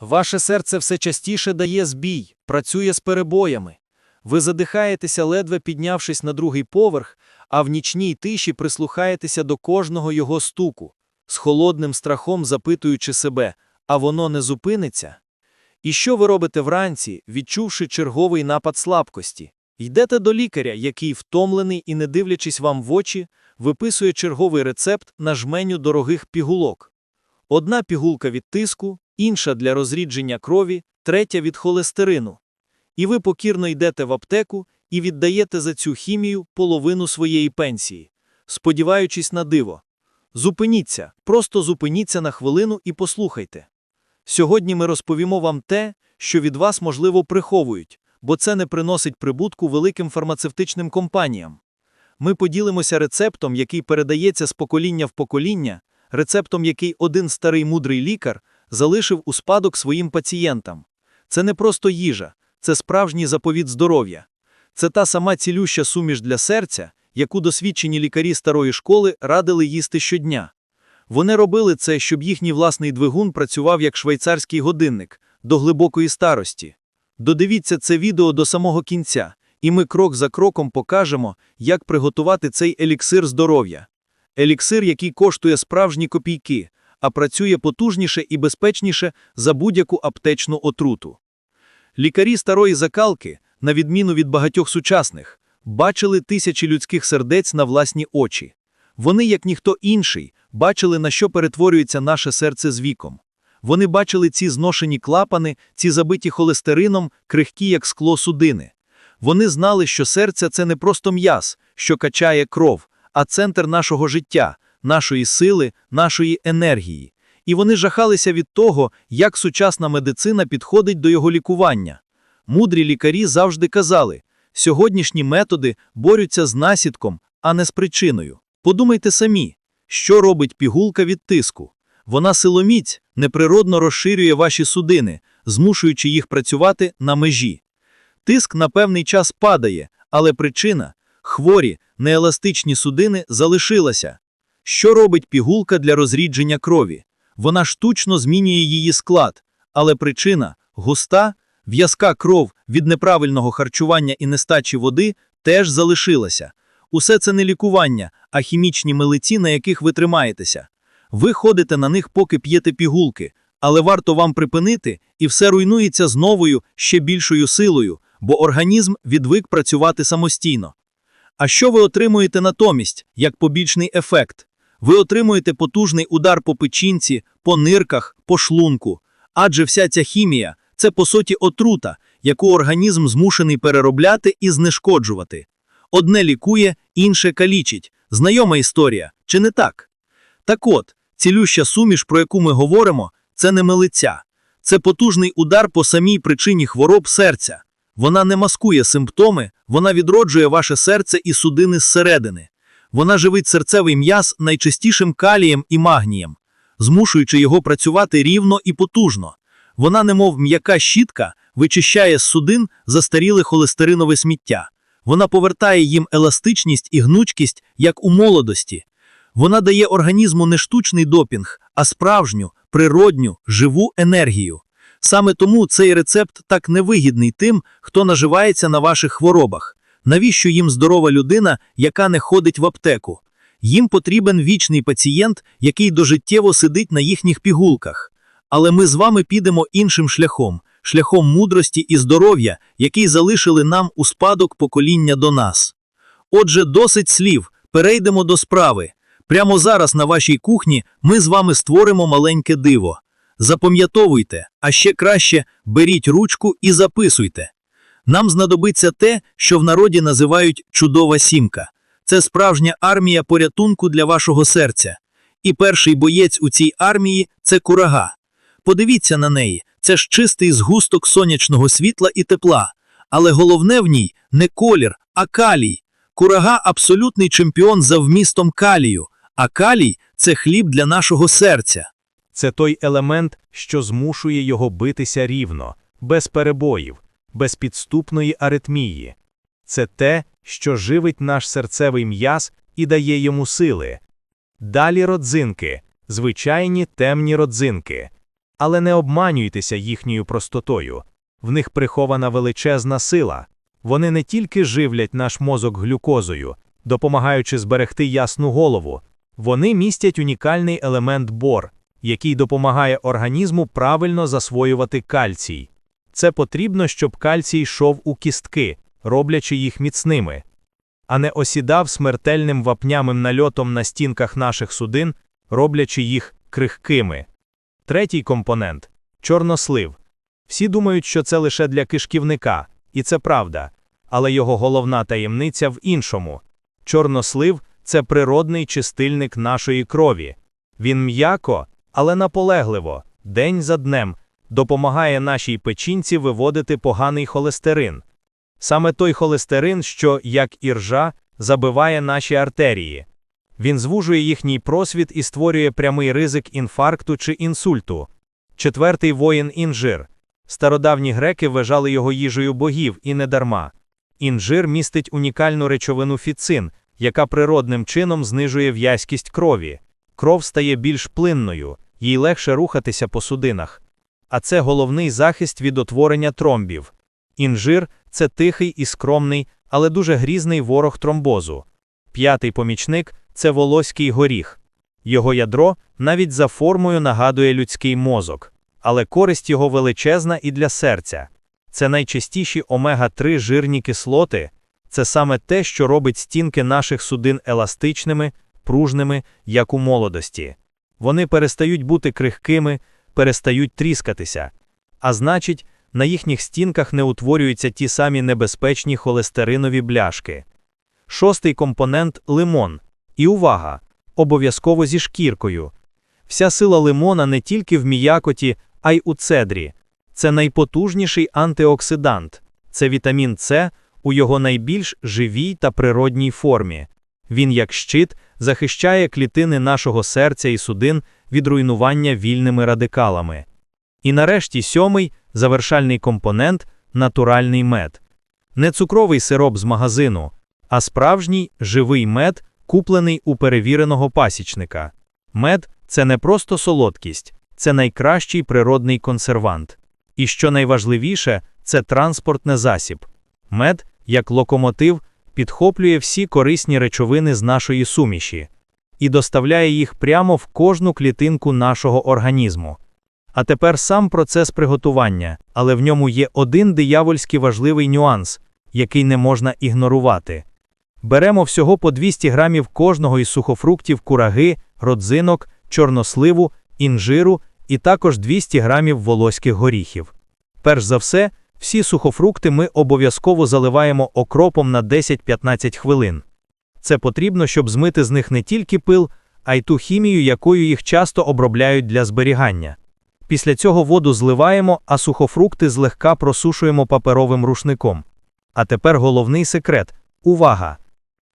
Ваше серце все частіше дає збій, працює з перебоями. Ви задихаєтеся, ледве піднявшись на другий поверх, а в нічній тиші прислухаєтеся до кожного його стуку, з холодним страхом запитуючи себе, а воно не зупиниться? І що ви робите вранці, відчувши черговий напад слабкості? Йдете до лікаря, який, втомлений і не дивлячись вам в очі, виписує черговий рецепт на жменю дорогих пігулок. Одна пігулка від тиску, інша для розрідження крові, третя від холестерину. І ви покірно йдете в аптеку і віддаєте за цю хімію половину своєї пенсії, сподіваючись на диво. Зупиніться, просто зупиніться на хвилину і послухайте. Сьогодні ми розповімо вам те, що від вас, можливо, приховують, бо це не приносить прибутку великим фармацевтичним компаніям. Ми поділимося рецептом, який передається з покоління в покоління, рецептом, який один старий мудрий лікар залишив у спадок своїм пацієнтам. Це не просто їжа, це справжній заповіт здоров'я. Це та сама цілюща суміш для серця, яку досвідчені лікарі старої школи радили їсти щодня. Вони робили це, щоб їхній власний двигун працював як швейцарський годинник до глибокої старості. Додивіться це відео до самого кінця, і ми крок за кроком покажемо, як приготувати цей еліксир здоров'я. Еліксир, який коштує справжні копійки, а працює потужніше і безпечніше за будь-яку аптечну отруту. Лікарі старої закалки, на відміну від багатьох сучасних, бачили тисячі людських сердець на власні очі. Вони, як ніхто інший, бачили, на що перетворюється наше серце з віком. Вони бачили ці зношені клапани, ці забиті холестерином, крихкі, як скло судини. Вони знали, що серце це не просто м'яз, що качає кров, а центр нашого життя, нашої сили, нашої енергії. І вони жахалися від того, як сучасна медицина підходить до його лікування. Мудрі лікарі завжди казали, сьогоднішні методи борються з наслідком, а не з причиною. Подумайте самі, що робить пігулка від тиску. Вона силоміць неприродно розширює ваші судини, змушуючи їх працювати на межі. Тиск на певний час падає, але причина хворі, нееластичні судини залишилася. Що робить пігулка для розрідження крові? Вона штучно змінює її склад, але причина густа, в'язка кров від неправильного харчування і нестачі води теж залишилася. Усе це не лікування, а хімічні милиці, на яких ви тримаєтеся. Ви ходите на них, поки п'єте пігулки, але варто вам припинити, і все руйнується з новою, ще більшою силою, бо організм відвик працювати самостійно. А що ви отримуєте натомість, як побічний ефект? Ви отримуєте потужний удар по печінці, по нирках, по шлунку. Адже вся ця хімія це по суті отрута, яку організм змушений переробляти і знешкоджувати. Одне лікує, інше калічить. Знайома історія, чи не так? Так от, цілюща суміш, про яку ми говоримо, це не милиця. Це потужний удар по самій причині хвороб серця. Вона не маскує симптоми, вона відроджує ваше серце і судини зсередини. Вона живить серцевий м'яз найчастішим калієм і магнієм, змушуючи його працювати рівно і потужно. Вона, немов м'яка щітка, вичищає з судин застаріле холестеринове сміття. Вона повертає їм еластичність і гнучкість, як у молодості. Вона дає організму не штучний допінг, а справжню, природню, живу енергію. Саме тому цей рецепт так невигідний тим, хто наживається на ваших хворобах. Навіщо їм здорова людина, яка не ходить в аптеку? Їм потрібен вічний пацієнт, який дожиттєво сидить на їхніх пігулках. Але ми з вами підемо іншим шляхом, шляхом мудрості і здоров'я, який залишили нам у спадок покоління до нас. Отже, досить слів, перейдемо до справи. Прямо зараз на вашій кухні ми з вами створимо маленьке диво. Запам'ятовуйте, а ще краще беріть ручку і записуйте. Нам знадобиться те, що в народі називають чудова сімка. Це справжня армія порятунку для вашого серця. І перший боєць у цій армії це курага. Подивіться на неї, це ж чистий згусток сонячного світла і тепла. Але головне в ній не колір, а калій. Курага абсолютний чемпіон за вмістом калію, а калій це хліб для нашого серця. Це той елемент, що змушує його битися рівно, без перебоїв, без підступної аритмії. Це те, що живить наш серцевий м'яз і дає йому сили. Далі родзинки, звичайні темні родзинки. Але не обманюйтеся їхньою простотою. В них прихована величезна сила. Вони не тільки живлять наш мозок глюкозою, допомагаючи зберегти ясну голову, вони містять унікальний елемент бор, який допомагає організму правильно засвоювати кальцій. Це потрібно, щоб кальцій йшов у кістки, роблячи їх міцними, а не осідав смертельним вапнямим нальотом на стінках наших судин, роблячи їх крихкими. Третій компонент чорнослив. Всі думають, що це лише для кишківника, і це правда, але його головна таємниця в іншому. Чорнослив це природний чистильник нашої крові. Він м'яко, але наполегливо, день за днем, допомагає нашій печінці виводити поганий холестерин. Саме той холестерин, що, як і ржа, забиває наші артерії. Він звужує їхній просвіт і створює прямий ризик інфаркту чи інсульту. Четвертий воїн інжир. Стародавні греки вважали його їжею богів і не дарма. Інжир містить унікальну речовину фіцин, яка природним чином знижує в'язкість крові. Кров стає більш плинною, їй легше рухатися по судинах. А це головний захист від утворення тромбів. Інжир це тихий і скромний, але дуже грізний ворог тромбозу. П'ятий помічник це волоський горіх. Його ядро навіть за формою нагадує людський мозок, але користь його величезна і для серця. Це найчастіші омега-3 жирні кислоти, це саме те, що робить стінки наших судин еластичними, пружними, як у молодості. Вони перестають бути крихкими, перестають тріскатися. А значить, на їхніх стінках не утворюються ті самі небезпечні холестеринові бляшки. Шостий компонент лимон. І увага! Обов'язково зі шкіркою. Вся сила лимона не тільки в міякоті, а й у цедрі. Це найпотужніший антиоксидант. Це вітамін С у його найбільш живій та природній формі. Він, як щит, захищає клітини нашого серця і судин від руйнування вільними радикалами. І нарешті сьомий завершальний компонент натуральний мед. Не цукровий сироп з магазину, а справжній живий мед, куплений у перевіреного пасічника. Мед це не просто солодкість, це найкращий природний консервант. І що найважливіше, це транспортний засіб. Мед, як локомотив, підхоплює всі корисні речовини з нашої суміші і доставляє їх прямо в кожну клітинку нашого організму. А тепер сам процес приготування, але в ньому є один диявольськи важливий нюанс, який не можна ігнорувати. Беремо всього по 200 грамів кожного із сухофруктів кураги, родзинок, чорносливу, інжиру і також 200 грамів волоських горіхів. Перш за все, всі сухофрукти ми обов'язково заливаємо окропом на 10-15 хвилин. Це потрібно, щоб змити з них не тільки пил, а й ту хімію, якою їх часто обробляють для зберігання. Після цього воду зливаємо, а сухофрукти злегка просушуємо паперовим рушником. А тепер головний секрет увага!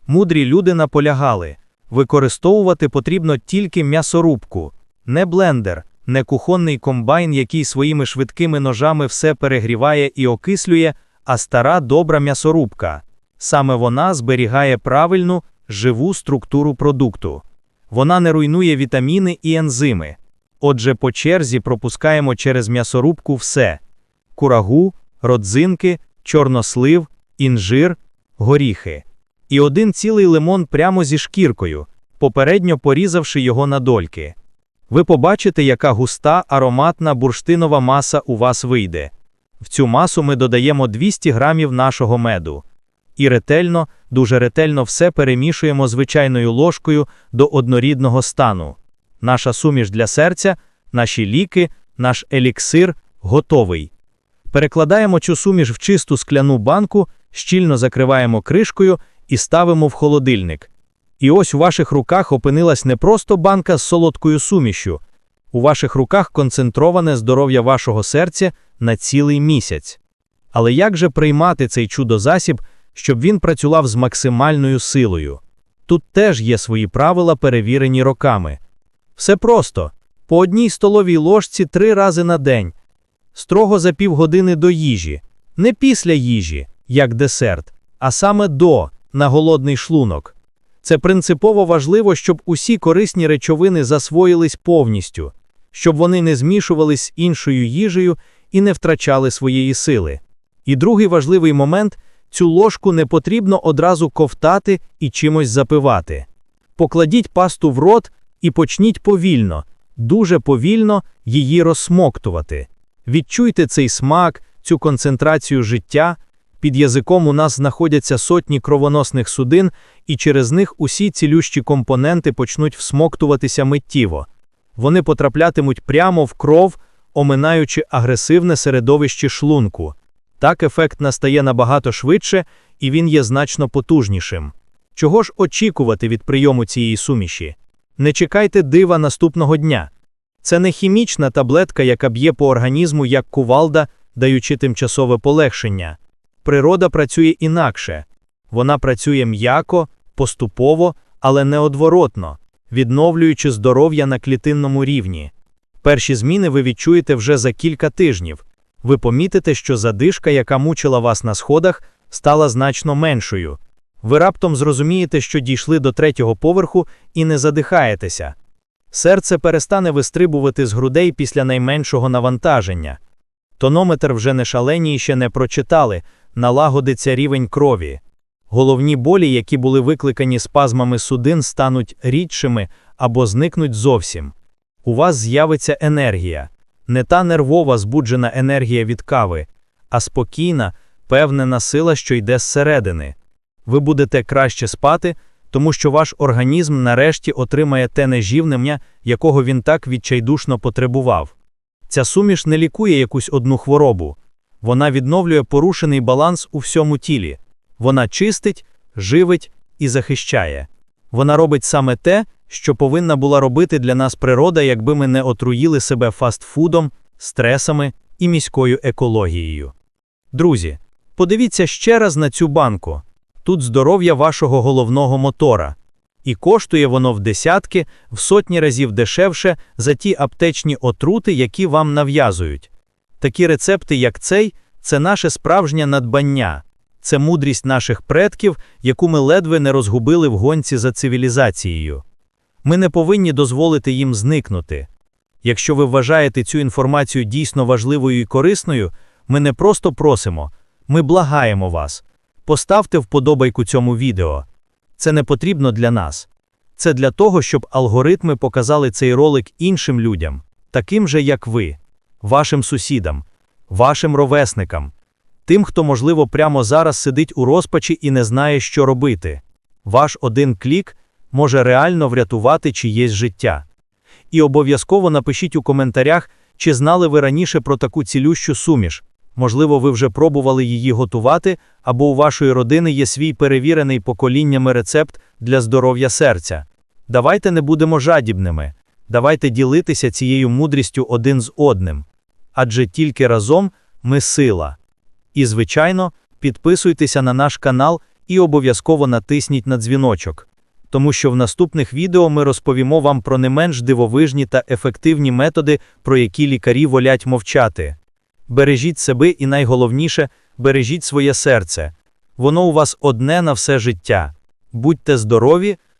Мудрі люди наполягали використовувати потрібно тільки м'ясорубку, не блендер, не кухонний комбайн, який своїми швидкими ножами все перегріває і окислює, а стара добра м'ясорубка. Саме вона зберігає правильну, живу структуру продукту. Вона не руйнує вітаміни і ензими. Отже, по черзі пропускаємо через м'ясорубку все: курагу, родзинки, чорнослив, інжир, горіхи. І один цілий лимон прямо зі шкіркою, попередньо порізавши його на дольки. Ви побачите, яка густа ароматна бурштинова маса у вас вийде. В цю масу ми додаємо 200 грамів нашого меду. І ретельно, дуже ретельно все перемішуємо звичайною ложкою до однорідного стану. Наша суміш для серця, наші ліки, наш еліксир готовий. Перекладаємо цю суміш в чисту скляну банку, щільно закриваємо кришкою і ставимо в холодильник. І ось у ваших руках опинилась не просто банка з солодкою сумішю. У ваших руках концентроване здоров'я вашого серця на цілий місяць. Але як же приймати цей чудозасіб, щоб він працював з максимальною силою? Тут теж є свої правила, перевірені роками. Все просто по одній столовій ложці три рази на день, строго за півгодини до їжі, не після їжі, як десерт, а саме до, на голодний шлунок. Це принципово важливо, щоб усі корисні речовини засвоїлись повністю. щоб вони не змішувались з іншою їжею і не втрачали своєї сили. І другий важливий момент цю ложку не потрібно одразу ковтати і чимось запивати. Покладіть пасту в рот і почніть повільно, дуже повільно її розсмоктувати. Відчуйте цей смак, цю концентрацію життя. Під язиком у нас знаходяться сотні кровоносних судин, і через них усі цілющі компоненти почнуть всмоктуватися миттєво. Вони потраплятимуть прямо в кров, оминаючи агресивне середовище шлунку. Так ефект настає набагато швидше, і він є значно потужнішим. Чого ж очікувати від прийому цієї суміші? Не чекайте дива наступного дня. Це не хімічна таблетка, яка б'є по організму як кувалда, даючи тимчасове полегшення. Природа працює інакше. Вона працює м'яко, поступово, але неодворотно, відновлюючи здоров'я на клітинному рівні. Перші зміни ви відчуєте вже за кілька тижнів. Ви помітите, що задишка, яка мучила вас на сходах, стала значно меншою. Ви раптом зрозумієте, що дійшли до третього поверху і не задихаєтеся. Серце перестане вистрибувати з грудей після найменшого навантаження. Тонометр вже не шалені і ще не прочитали, налагодиться рівень крові. Головні болі, які були викликані спазмами судин, стануть рідшими або зникнуть зовсім. У вас з'явиться енергія. Не та нервова збуджена енергія від кави, а спокійна, певнена сила, що йде зсередини. Ви будете краще спати, тому що ваш організм нарешті отримає те нежівнення, якого він так відчайдушно потребував. Ця суміш не лікує якусь одну хворобу. Вона відновлює порушений баланс у всьому тілі. Вона чистить, живить і захищає. Вона робить саме те, що повинна була робити для нас природа, якби ми не отруїли себе фастфудом, стресами і міською екологією. Друзі, подивіться ще раз на цю банку. Тут здоров'я вашого головного мотора. І коштує воно в десятки, в сотні разів дешевше за ті аптечні отрути, які вам нав'язують. Такі рецепти, як цей, це наше справжнє надбання, це мудрість наших предків, яку ми ледве не розгубили в гонці за цивілізацією. Ми не повинні дозволити їм зникнути. Якщо ви вважаєте цю інформацію дійсно важливою і корисною, ми не просто просимо, ми благаємо вас. Поставте вподобайку цьому відео. Це не потрібно для нас. Це для того, щоб алгоритми показали цей ролик іншим людям, таким же, як ви, вашим сусідам, вашим ровесникам, тим, хто, можливо, прямо зараз сидить у розпачі і не знає, що робити. Ваш один клік може реально врятувати чиєсь життя. І обов'язково напишіть у коментарях, чи знали ви раніше про таку цілющу суміш. Можливо, ви вже пробували її готувати, або у вашої родини є свій перевірений поколіннями рецепт для здоров'я серця. Давайте не будемо жадібними, давайте ділитися цією мудрістю один з одним. Адже тільки разом ми сила. І, звичайно, підписуйтеся на наш канал і обов'язково натисніть на дзвіночок. Тому що в наступних відео ми розповімо вам про не менш дивовижні та ефективні методи, про які лікарі волять мовчати. Бережіть себе і найголовніше, бережіть своє серце. Воно у вас одне на все життя. Будьте здорові,